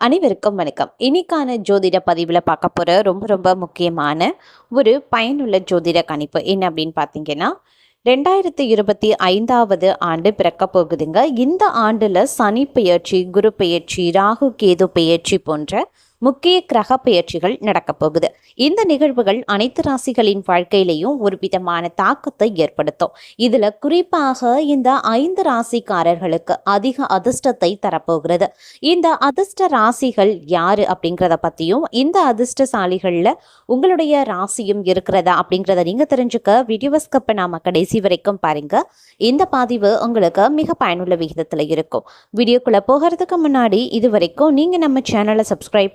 அனைவருக்கும் வணக்கம். இன்னைக்கான ஜோதிட பதிவில் பார்க்க போகிற ரொம்ப ரொம்ப முக்கியமான ஒரு பயனுள்ள ஜோதிட கணிப்பு என்ன அப்படின்னு பார்த்தீங்கன்னா ரெண்டாயிரத்தி இருபத்தி ஐந்தாவது ஆண்டு பிறக்க போகுதுங்க. இந்த ஆண்டில் சனி பெயர்ச்சி குரு பெயர்ச்சி ராகு கேது பெயர்ச்சி போன்ற முக்கிய கிரக பெயர்ச்சிகள் நடக்கப் போகுது. இந்த நிகழ்வுகள் அனைத்து ராசிகளின் வாழ்க்கையிலையும் ஒரு விதமான தாக்கத்தை ஏற்படுத்தும். இதுல குறிப்பாக இந்த ஐந்து ராசிக்காரர்களுக்கு அதிக அதிர்ஷ்டத்தை தரப்போகிறது. இந்த அதிர்ஷ்ட ராசிகள் யாரு அப்படிங்கிறத பத்தியும் இந்த அதிர்ஷ்டசாலிகள்ல உங்களுடைய ராசியும் இருக்கிறதா அப்படிங்கிறத நீங்க தெரிஞ்சுக்க வீடியோ ஸ்கப்பை நாம கடைசி வரைக்கும் பாருங்க. இந்த பதிவு உங்களுக்கு மிக பயனுள்ள விகிதத்துல இருக்கும். வீடியோக்குள்ள போகிறதுக்கு முன்னாடி இது வரைக்கும் நீங்க நம்ம சேனலை சப்ஸ்கிரைப்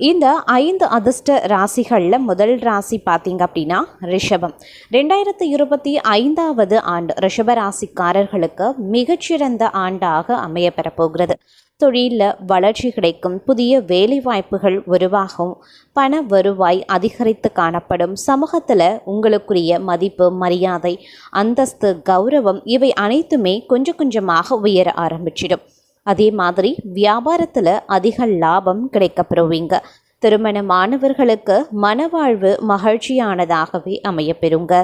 இந்த ஐந்து அதிர்ஷ்ட ராசிகளில் முதல் ராசி பார்த்தீங்க அப்படின்னா ரிஷபம். ரெண்டாயிரத்தி இருபத்தி ஐந்தாவது ஆண்டு ரிஷப ராசிக்காரர்களுக்கு மிகச்சிறந்த ஆண்டாக அமைய பெறப்போகிறது. தொழிலில் வளர்ச்சி கிடைக்கும் புதிய வேலை வாய்ப்புகள் உருவாகும் பண வருவாய் அதிகரித்து காணப்படும் சமூகத்தில் உங்களுக்குரிய மதிப்பு மரியாதை அந்தஸ்து கௌரவம் இவை அனைத்துமே கொஞ்சம் கொஞ்சமாக உயர ஆரம்பிச்சிடும். அதே மாதிரி வியாபாரத்தில் அதிக லாபம் கிடைக்கப்பெறுவீங்க. திருமணமானவர்களுக்கு மனவாழ்வு மகிழ்ச்சியானதாகவே அமையப்பெறுங்க.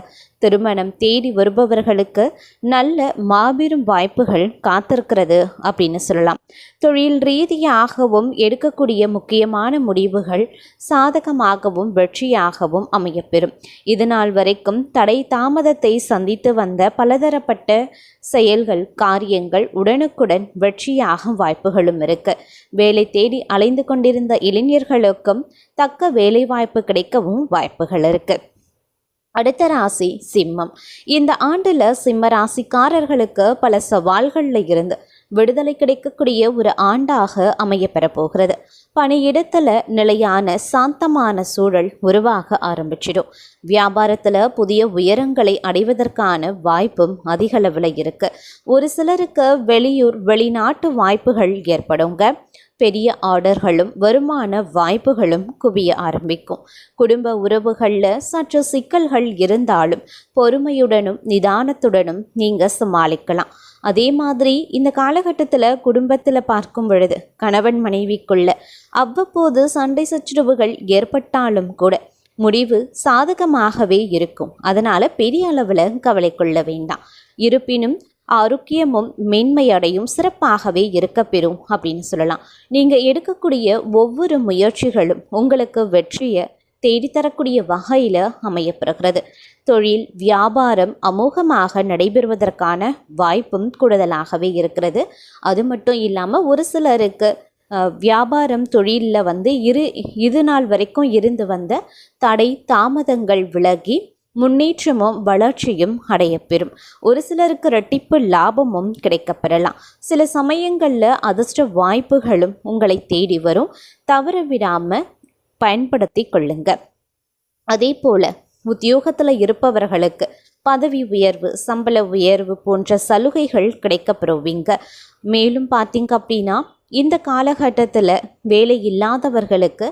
திருமணம் தேடி வருபவர்களுக்கு நல்ல மாபெரும் வாய்ப்புகள் காத்திருக்கிறது அப்படின்னு சொல்லலாம். தொழில் ரீதியாகவும் எடுக்கக்கூடிய முக்கியமான முடிவுகள் சாதகமாகவும் வெற்றியாகவும் அமையப்பெறும். இதுநாள் வரைக்கும் தடை தாமதத்தை சந்தித்து வந்த பலதரப்பட்ட செயல்கள் காரியங்கள் உடனுக்குடன் வெற்றியாக வாய்ப்புகளும் இருக்கு. வேலை தேடி அலைந்து கொண்டிருந்த இளைஞர்களுக்கும் தக்க வேலைவாய்ப்பு கிடைக்கவும் வாய்ப்புகள் இருக்கு. அடுத்த ராசி சிம்மம். இந்த ஆண்டில் சிம்ம ராசிக்காரர்களுக்கு பல சவால்களில் இருந்து விடுதலை கிடைக்கக்கூடிய ஒரு ஆண்டாக அமைய பெறப்போகிறது பணியிடத்தில் நிலையான சாந்தமான சூழல் உருவாக ஆரம்பிச்சிடும். வியாபாரத்தில் புதிய உயரங்களை அடைவதற்கான வாய்ப்பும் அதிக அளவில் இருக்கு. ஒரு சிலருக்கு வெளியூர் வெளிநாட்டு வாய்ப்புகள் ஏற்படுங்க. பெரிய ஆர்டர்களும் வருமான வாய்ப்புகளும் குவிய ஆரம்பிக்கும். குடும்ப உறவுகளில் சற்று சிக்கல்கள் இருந்தாலும் பொறுமையுடனும் நிதானத்துடனும் நீங்கள் சமாளிக்கலாம். அதே மாதிரி இந்த காலகட்டத்தில் குடும்பத்தில் பார்க்கும் பொழுது கணவன் மனைவிக்குள்ள அவ்வப்போது சண்டை சச்சரவுகள் ஏற்பட்டாலும் கூட முடிவு சாதகமாகவே இருக்கும். அதனால் பெரிய அளவில் கவலை கொள்ள வேண்டாம். இருப்பினும் ஆரோக்கியமும் மேன்மையடையும் சிறப்பாகவே இருக்கப்பெறும் அப்படின்னு சொல்லலாம். நீங்கள் எடுக்கக்கூடிய ஒவ்வொரு முயற்சிகளும் உங்களுக்கு வெற்றியை தேடித்தரக்கூடிய வகையில் அமையப்படுகிறது தொழில் வியாபாரம் அமோகமாக நடைபெறுவதற்கான வாய்ப்பும் கூடுதலாகவே இருக்கிறது. அது மட்டும் இல்லாமல் ஒரு சிலருக்கு வியாபாரம் தொழிலில் வந்து இரு இது நாள் வரைக்கும் இருந்து வந்த தடை தாமதங்கள் விலகி முன்னேற்றமும் வளர்ச்சியும் அடையப்பெறும். ஒரு சிலருக்கு ரெட்டிப்பு லாபமும் கிடைக்கப்பெறலாம். சில சமயங்களில் அதிர்ஷ்ட வாய்ப்புகளும் உங்களை தேடி வரும். தவற விடாமல் பயன்படுத்தி கொள்ளுங்க. அதே போல் உத்தியோகத்தில் இருப்பவர்களுக்கு பதவி உயர்வு சம்பள உயர்வு போன்ற சலுகைகள் கிடைக்கப்பெறுவீங்க. மேலும் பார்த்தீங்க அப்படின்னா இந்த காலகட்டத்தில் வேலை இல்லாதவர்களுக்கு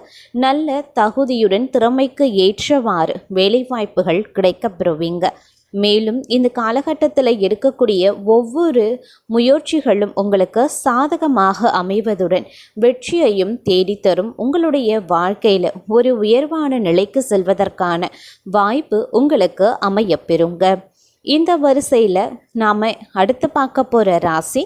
நல்ல தகுதியுடன் திறமைக்கு ஏற்றவாறு வேலைவாய்ப்புகள் கிடைக்கப்பெறுவீங்க. மேலும் இந்த காலகட்டத்தில் எடுக்கக்கூடிய ஒவ்வொரு முயற்சிகளும் உங்களுக்கு சாதகமாக அமைவதுடன் வெற்றியையும் தேடித்தரும். உங்களுடைய வாழ்க்கையில் ஒரு உயர்வான நிலைக்கு செல்வதற்கான வாய்ப்பு உங்களுக்கு அமையப்பெறுங்க இந்த வரிசையில் நாம் அடுத்து பார்க்க போகிற ராசி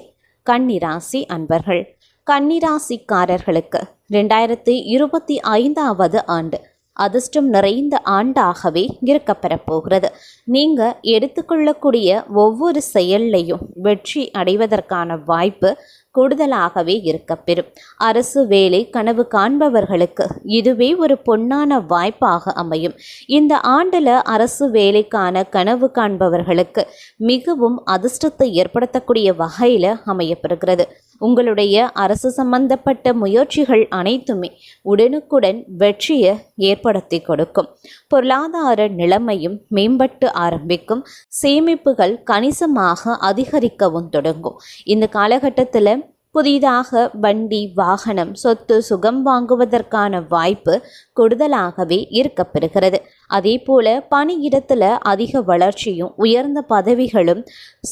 கன்னிராசி அன்பர்கள். கன்னிராசிக்காரர்களுக்கு ரெண்டாயிரத்தி இருபத்தி ஐந்தாவது ஆண்டு அதிர்ஷ்டம் நிறைந்த ஆண்டாகவே இருக்கப்பெறப்போகிறது. நீங்கள் எடுத்துக்கொள்ளக்கூடிய ஒவ்வொரு செயல்லையும் வெற்றி அடைவதற்கான வாய்ப்பு கூடுதலாகவே இருக்கப்பெறும். அரசு வேலை கனவு காண்பவர்களுக்கு இதுவே ஒரு பொன்னான வாய்ப்பாக அமையும். இந்த ஆண்டில் அரசு வேலைக்கான கனவு காண்பவர்களுக்கு மிகவும் அதிர்ஷ்டத்தை ஏற்படுத்தக்கூடிய வகையில் அமையப்பெறுகிறது. உங்களுடைய அரசு சம்பந்தப்பட்ட முயற்சிகள் அனைத்துமே உடனுக்குடன் வெற்றியை ஏற்படுத்தி கொடுக்கும். பொருளாதார நிலைமையும் மேம்பட்டு ஆரம்பிக்கும். சேமிப்புகள் கணிசமாக அதிகரிக்கவும் தொடங்கும். இந்த காலகட்டத்தில் புதிதாக வண்டி வாகனம் சொத்து சுகம் வாங்குவதற்கான வாய்ப்பு கூடுதலாகவே இருக்கப்பெறுகிறது. அதே போல பணியிடத்தில் அதிக வளர்ச்சியும் உயர்ந்த பதவிகளும்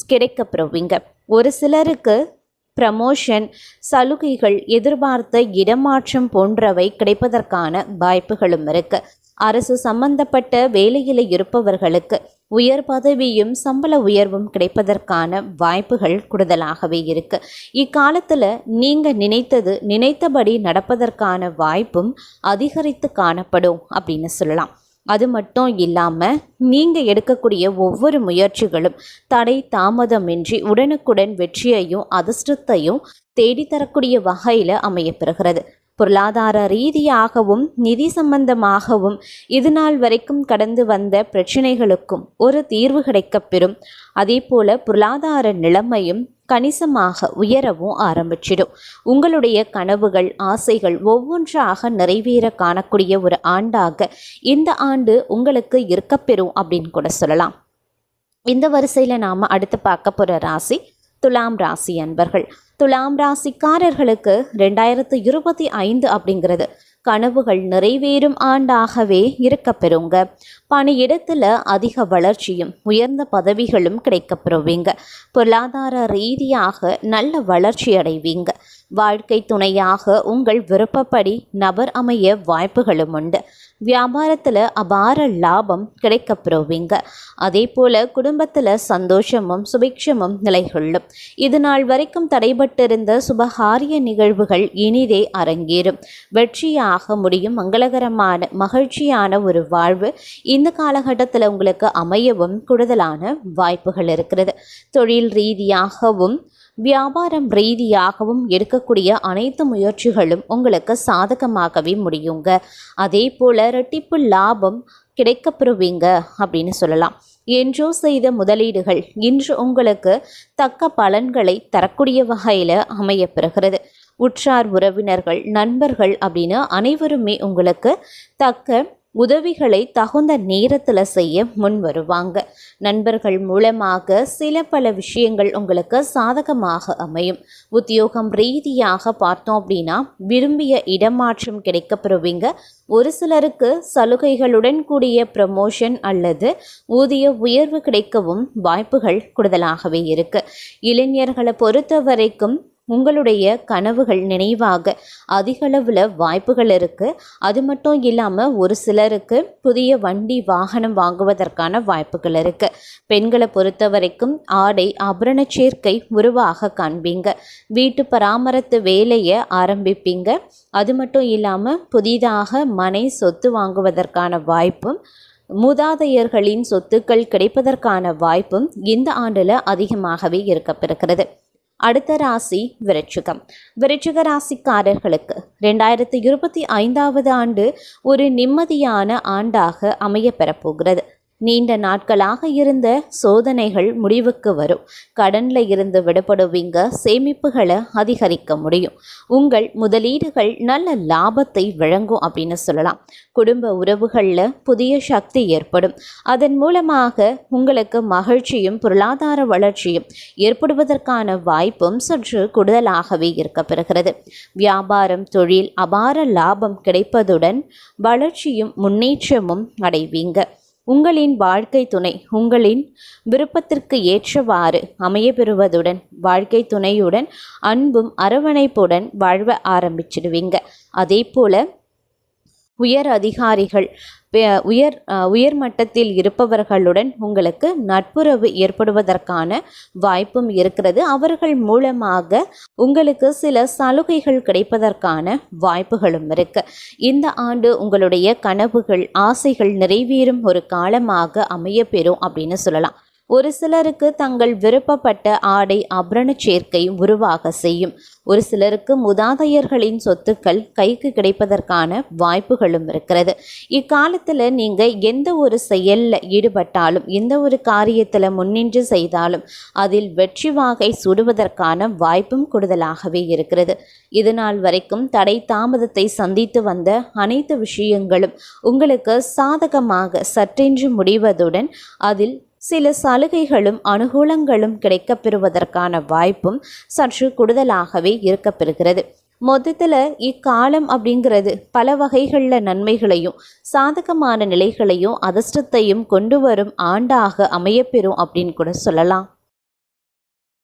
கிடைக்கப்பெறுவீங்க. ஒரு சிலருக்கு ப்ரமோஷன் சலுகைகள் எதிர்பார்த்த இடமாற்றம் போன்றவை கிடைப்பதற்கான வாய்ப்புகளும் இருக்கு. அரசு சம்பந்தப்பட்ட வேலையில் இருப்பவர்களுக்கு உயர் பதவியும் சம்பள உயர்வும் கிடைப்பதற்கான வாய்ப்புகள் கூடுதலாகவே இருக்கு. இக்காலத்தில் நீங்கள் நினைத்தது நினைத்தபடி நடப்பதற்கான வாய்ப்பும் அதிகரித்து காணப்படும் அப்படின்னு சொல்லலாம். அது மட்டும் இல்லாமல் நீங்கள் எடுக்கக்கூடிய ஒவ்வொரு முயற்சிகளும் தடை தாமதமின்றி உடனுக்குடன் வெற்றியையும் அதிர்ஷ்டத்தையும் தேடித்தரக்கூடிய வகையில் அமையப்பெறுகிறது. பொருளாதார ரீதியாகவும் நிதி சம்பந்தமாகவும் இதுநாள் வரைக்கும் கடந்து வந்த பிரச்சினைகளுக்கும் ஒரு தீர்வு கிடைக்கப்பெறும் அதே போல பொருளாதார நிலைமையும் கணிசமாக உயரவும் ஆரம்பிச்சிடும். உங்களுடைய கனவுகள் ஆசைகள் ஒவ்வொன்றாக நிறைவேற காணக்கூடிய ஒரு ஆண்டாக இந்த ஆண்டு உங்களுக்கு இருக்கப்பெறும் அப்படின்னு கூட சொல்லலாம். இந்த வரிசையில் நாம் அடுத்து பார்க்க போகிற ராசி துலாம் ராசி அன்பர்கள். துலாம் ராசிக்காரர்களுக்கு ரெண்டாயிரத்து இருபத்தி ஐந்து அப்படிங்கிறது கனவுகள் நிறைவேறும் ஆண்டாகவே இருக்கப்பெறுங்க. பணியிடத்தில் அதிக வளர்ச்சியும் உயர்ந்த பதவிகளும் கிடைக்கப்பெறுவீங்க. பொருளாதார ரீதியாக நல்ல வளர்ச்சி அடைவீங்க. வாழ்க்கை துணையாக உங்கள் விருப்பப்படி நபர் அமைய வாய்ப்புகளும் உண்டு. வியாபாரத்தில் அபார லாபம் கிடைக்கப்பெறுவீங்க. அதே போல் குடும்பத்தில் சந்தோஷமும் சுபிக்ஷமும் நிலைகொள்ளும். இது நாள் வரைக்கும் தடைபட்டிருந்த சுபகாரிய நிகழ்வுகள் இனிதே அரங்கேறும். வெற்றியாக முடியும் மங்களகரமான மகிழ்ச்சியான ஒரு வாழ்வு இந்த காலகட்டத்தில் உங்களுக்கு அமையவும் கூடுதலான வாய்ப்புகள் இருக்கிறது. தொழில் ரீதியாகவும் வியாபாரம் ரீதியாகவும் எடுக்கக்கூடிய அனைத்து முயற்சிகளும் உங்களுக்கு சாதகமாகவே முடியுங்க. அதே போல் ரெட்டிப்பு லாபம் கிடைக்கப்பெறுவீங்க அப்படின்னு சொல்லலாம். என்றோ செய்த முதலீடுகள் இன்று உங்களுக்கு தக்க பலன்களை தரக்கூடிய வகையில் அமையப்பெறுகிறது. உற்றார் உறவினர்கள் நண்பர்கள் அப்படின்னு அனைவருமே உங்களுக்கு தக்க உதவிகளை தகுந்த நேரத்தில் செய்ய முன் வருவாங்க நண்பர்கள் மூலமாக சில பல விஷயங்கள் உங்களுக்கு சாதகமாக அமையும். உத்தியோகம் ரீதியாக பார்த்தோம் அப்படின்னா விரும்பிய இடமாற்றம் கிடைக்கப்பெறுவீங்க. ஒரு சிலருக்கு சலுகைகளுடன் கூடிய ப்ரமோஷன் அல்லது ஊதிய உயர்வு கிடைக்கவும் வாய்ப்புகள் கூடுதலாகவே இருக்கு. இளைஞர்களை பொறுத்த வரைக்கும் உங்களுடைய கனவுகள் நினைவாக அதிகளவில் வாய்ப்புகள் இருக்குது அது மட்டும் இல்லாமல் ஒரு சிலருக்கு புதிய வண்டி வாகனம் வாங்குவதற்கான வாய்ப்புகள் இருக்குது பெண்களை பொறுத்த வரைக்கும் ஆடை ஆபரண சேர்க்கை உருவாக காண்பீங்க. வீட்டு பராமரித்து வேலையை ஆரம்பிப்பீங்க. அது மட்டும் இல்லாமல் புதிதாக மனை சொத்து வாங்குவதற்கான வாய்ப்பும் மூதாதையர்களின் சொத்துக்கள் கிடைப்பதற்கான வாய்ப்பும் இந்த ஆண்டில் அதிகமாகவே இருக்கப்பெறுகிறது. அடுத்த ராசி விருச்சிகம். விருச்சிக ராசிக்காரர்களுக்கு ரெண்டாயிரத்தி இருபத்தி ஐந்தாவது ஆண்டு ஒரு நிம்மதியான ஆண்டாக அமைய பெறப்போகிறது நீண்ட நாட்களாக இருந்த சோதனைகள் முடிவுக்கு வரும். கடனில் இருந்து விடுபடுவீங்க சேமிப்புகளை அதிகரிக்க முடியும். உங்கள் முதலீடுகள் நல்ல லாபத்தை வழங்கும் அப்படின்னு சொல்லலாம். குடும்ப உறவுகளில் புதிய சக்தி ஏற்படும். அதன் மூலமாக உங்களுக்கு மகிழ்ச்சியும் பொருளாதார வளர்ச்சியும் ஏற்படுவதற்கான வாய்ப்பும் சற்று கூடுதலாகவே இருக்கப்பெறுகிறது. வியாபாரம் தொழில் அபார லாபம் கிடைப்பதுடன் வளர்ச்சியும் முன்னேற்றமும் அடைவீங்க. உங்களின் வாழ்க்கை துணை உங்களின் விருப்பத்திற்கு ஏற்றவாறு அமைய பெறுவதுடன் வாழ்க்கை துணையுடன் அன்பும் அரவணைப்புடன் வாழ்வ ஆரம்பிச்சிடுவீங்க. அதே போல் உயர் அதிகாரிகள் உயர் உயர் மட்டத்தில் இருப்பவர்களுடன் உங்களுக்கு நட்புறவு ஏற்படுவதற்கான வாய்ப்பும் இருக்கிறது. அவர்கள் மூலமாக உங்களுக்கு சில சலுகைகள் கிடைப்பதற்கான வாய்ப்புகளும் இருக்கு. இந்த ஆண்டு உங்களுடைய கனவுகள் ஆசைகள் நிறைவேறும் ஒரு காலமாக அமையப்பெறும் அப்படின்னு சொல்லலாம். ஒரு சிலருக்கு தங்கள் விருப்பப்பட்ட ஆடை அபரண சேர்க்கை உருவாக செய்யும். ஒரு சிலருக்கு முதாதையர்களின் சொத்துக்கள் கைக்கு கிடைப்பதற்கான வாய்ப்புகளும் இருக்கிறது. இக்காலத்தில் நீங்கள் எந்த ஒரு செயலில் ஈடுபட்டாலும் எந்த ஒரு காரியத்தில் முன்னின்று செய்தாலும் அதில் வெற்றி வாகை சுடுவதற்கான வாய்ப்பும் கூடுதலாகவே இருக்கிறது. இதுநாள் வரைக்கும் தடை தாமதத்தை சந்தித்து வந்த அனைத்து விஷயங்களும் உங்களுக்கு சாதகமாக சற்றென்று முடிவதுடன் அதில் சில சலுகைகளும் அனுகூலங்களும் கிடைக்கப்பெறுவதற்கான வாய்ப்பும் சற்று கூடுதலாகவே இருக்கப்பெறுகிறது. மொத்தத்தில் இக்காலம் அப்படிங்கிறது பல வகைகளில் நன்மைகளையும் சாதகமான நிலைகளையும் அதிர்ஷ்டத்தையும் கொண்டு வரும் ஆண்டாக அமையப்பெறும் அப்படின்னு கூட சொல்லலாம்.